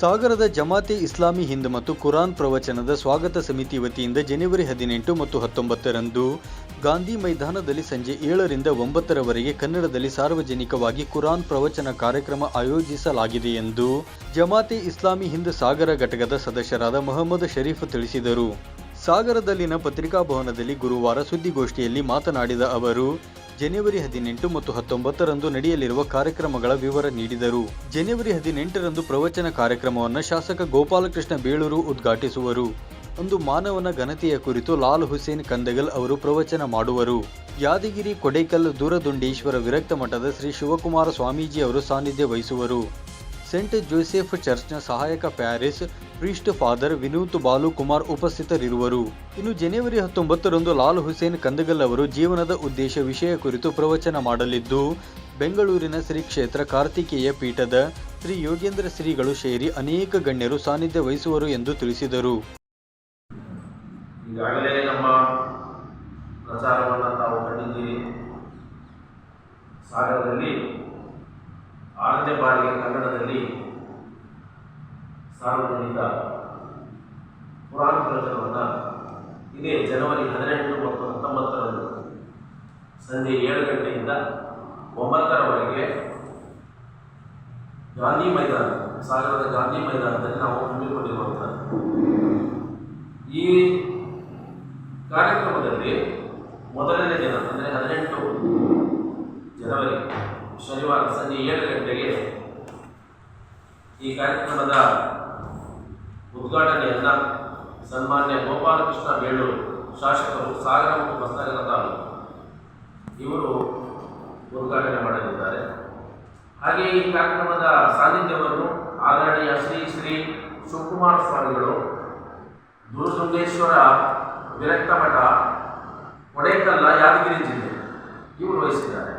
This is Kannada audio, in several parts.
ಸಾಗರದ ಜಮಾತಿ ಇಸ್ಲಾಮಿ ಹಿಂದ್ ಮತ್ತು ಕುರಾನ್ ಪ್ರವಚನದ ಸ್ವಾಗತ ಸಮಿತಿ ವತಿಯಿಂದ ಜನವರಿ ಹದಿನೆಂಟು ಮತ್ತು ಹತ್ತೊಂಬತ್ತರಂದು ಗಾಂಧಿ ಮೈದಾನದಲ್ಲಿ ಸಂಜೆ ಏಳರಿಂದ ಒಂಬತ್ತರವರೆಗೆ ಕನ್ನಡದಲ್ಲಿ ಸಾರ್ವಜನಿಕವಾಗಿ ಕುರಾನ್ ಪ್ರವಚನ ಕಾರ್ಯಕ್ರಮ ಆಯೋಜಿಸಲಾಗಿದೆ ಎಂದು ಜಮಾತಿ ಇಸ್ಲಾಮಿ ಹಿಂದ್ ಸಾಗರ ಘಟಕದ ಸದಸ್ಯರಾದ ಮೊಹಮ್ಮದ್ ಶರೀಫ್ ತಿಳಿಸಿದರು. ಸಾಗರದಲ್ಲಿನ ಪತ್ರಿಕಾ ಭವನದಲ್ಲಿ ಗುರುವಾರ ಸುದ್ದಿಗೋಷ್ಠಿಯಲ್ಲಿ ಮಾತನಾಡಿದ ಅವರು ಜನವರಿ ಹದಿನೆಂಟು ಮತ್ತು ಹತ್ತೊಂಬತ್ತರಂದು ನಡೆಯಲಿರುವ ಕಾರ್ಯಕ್ರಮಗಳ ವಿವರ ನೀಡಿದರು. ಜನವರಿ ಹದಿನೆಂಟರಂದು ಪ್ರವಚನ ಕಾರ್ಯಕ್ರಮವನ್ನು ಶಾಸಕ ಗೋಪಾಲಕೃಷ್ಣ ಬೇಳೂರು ಉದ್ಘಾಟಿಸುವರು. ಒಂದು ಮಾನವನ ಘನತೆಯ ಕುರಿತು ಲಾಲ್ ಹುಸೇನ್ ಕಂದಗಲ್ ಅವರು ಪ್ರವಚನ ಮಾಡುವರು. ಯಾದಗಿರಿ ಕೊಡೇಕಲ್ ದೂರದುಂಡೇಶ್ವರ ವಿರಕ್ತ ಮಠದ ಶ್ರೀ ಶಿವಕುಮಾರ ಸ್ವಾಮೀಜಿ ಅವರು ಸಾನ್ನಿಧ್ಯ ವಹಿಸುವರು. ಸೆಂಟ್ ಜೋಸೆಫ್ ಚರ್ಚ್ನ ಸಹಾಯಕ parish, priest father Vinuth Balu Kumar ಉಪಸ್ಥಿತರಿರುವರು. ಇನ್ನು ಜನವರಿ ಹತ್ತೊಂಬತ್ತರಂದು ಲಾಲ್ ಹುಸೇನ್ ಕಂದಗಲ್ ಅವರು ಜೀವನದ ಉದ್ದೇಶ ವಿಷಯ ಕುರಿತು ಪ್ರವಚನ ಮಾಡಲಿದ್ದು, ಬೆಂಗಳೂರಿನ ಶ್ರೀ ಕ್ಷೇತ್ರ ಕಾರ್ತಿಕೇಯ ಪೀಠದ ಶ್ರೀ ಯೋಗೇಂದ್ರ ಶ್ರೀಗಳು ಸೇರಿ ಅನೇಕ ಗಣ್ಯರು ಸಾನ್ನಿಧ್ಯ ವಹಿಸುವರು ಎಂದು ತಿಳಿಸಿದರು. ಈಗಾಗಲೇ ನಮ್ಮ ಪ್ರಚಾರವನ್ನು ತಾವು ಕಂಡಿದ್ದೀರಿ. ಸಾಗರದಲ್ಲಿ ಆರನೇ ಬಾರಿಗೆ ಕನ್ನಡದಲ್ಲಿ ಸಾರ್ವಜನಿಕ ಪುರಾಣ ಪ್ರವಚನವನ್ನು ಇದೇ ಜನವರಿ ಹದಿನೆಂಟು ಮತ್ತು ಹತ್ತೊಂಬತ್ತರಂದು ಸಂಜೆ ಏಳು ಗಂಟೆಯಿಂದ ಒಂಬತ್ತರವರೆಗೆ ಗಾಂಧಿ ಮೈದಾನ, ಸಾಗರದ ಗಾಂಧಿ ಮೈದಾನದಲ್ಲಿ ನಾವು ಹಮ್ಮಿಕೊಂಡಿರುವಂಥದ್ದು. ಈ ಕಾರ್ಯಕ್ರಮದಲ್ಲಿ ಮೊದಲನೇ ದಿನ, ಅಂದರೆ ಹದಿನೆಂಟು ಜನವರಿ ಶನಿವಾರ ಸಂಜೆ ಏಳು ಗಂಟೆಗೆ ಈ ಕಾರ್ಯಕ್ರಮದ ಉದ್ಘಾಟನೆಯನ್ನು ಸನ್ಮಾನ್ಯ ಗೋಪಾಲಕೃಷ್ಣ ಬೇಳೂರು ಶಾಸಕರು ಸಾಗರ ಮತ್ತು ಬಸ್ನಗರ ತಾಲೂಕು ಇವರು ಉದ್ಘಾಟನೆ ಮಾಡಲಿದ್ದಾರೆ. ಹಾಗೆ ಈ ಕಾರ್ಯಕ್ರಮದ ಸಾನ್ನಿಧ್ಯವನ್ನು ಆದರಣೀಯ ಶ್ರೀ ಶ್ರೀ ಶಿವಕುಮಾರ ಸ್ವಾಮಿಗಳು ದೂರಸುಂಡೇಶ್ವರ ವಿರಕ್ತ ಮಠ ಕೊಡೇಕಲ್ಲ ಯಾದಗಿರಿ ಜಿಲ್ಲೆ ಇವರು ವಹಿಸಿದ್ದಾರೆ.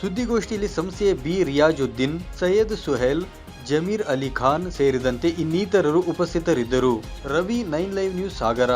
ಸುದ್ದಿಗೋಷ್ಠಿಯಲ್ಲಿ ಸಂಸ್ಥೆಯ ಬಿ. ರಿಯಾಜುದ್ದೀನ್, ಸೈಯದ್ ಸುಹೇಲ್, ಜಮೀರ್ ಅಲಿ ಖಾನ್ ಸೇರಿದಂತೆ ಇನ್ನಿತರರು ಉಪಸ್ಥಿತರಿದ್ದರು. Ravi, nine live news Sagara.